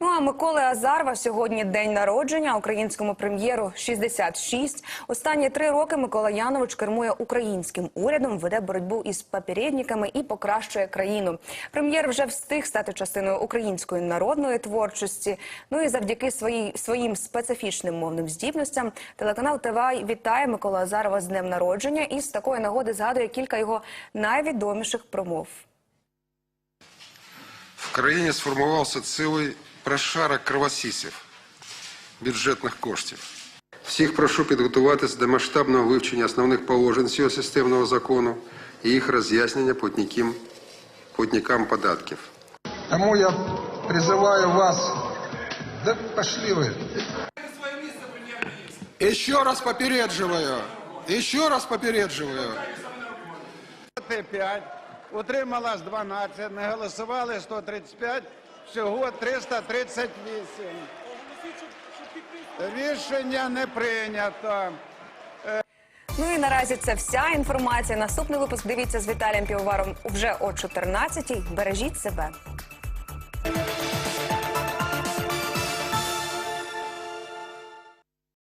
Ну а Миколи Азарова сьогодні день народження українському прем'єру 66. Останні три роки Микола Янович кермує українським урядом, веде боротьбу із попередниками і покращує країну. Прем'єр вже встиг стати частиною української народної творчості. Ну і завдяки своїй своїм специфічним мовним здібностям телеканал ТВА вітає Микола Азарова з днем народження і з такої нагоди згадує кілька його найвідоміших промов. В країні сформувався цілий прошарок кровосісів бюджетних коштів. Всіх прошу підготуватись до масштабного вивчення основних положень цього системного закону і їх роз'яснення платникам, платникам податків. Тому я призываю вас, да пошли вы. Еще раз попередживаю, еще раз попередживаю. Проти 5, утрималась 12, не голосували 135, всього 338. Рішення не прийнято. Ну і наразі це вся інформація. Наступний випуск дивіться з Віталієм Півоваром вже о 14-й. Бережіть себе.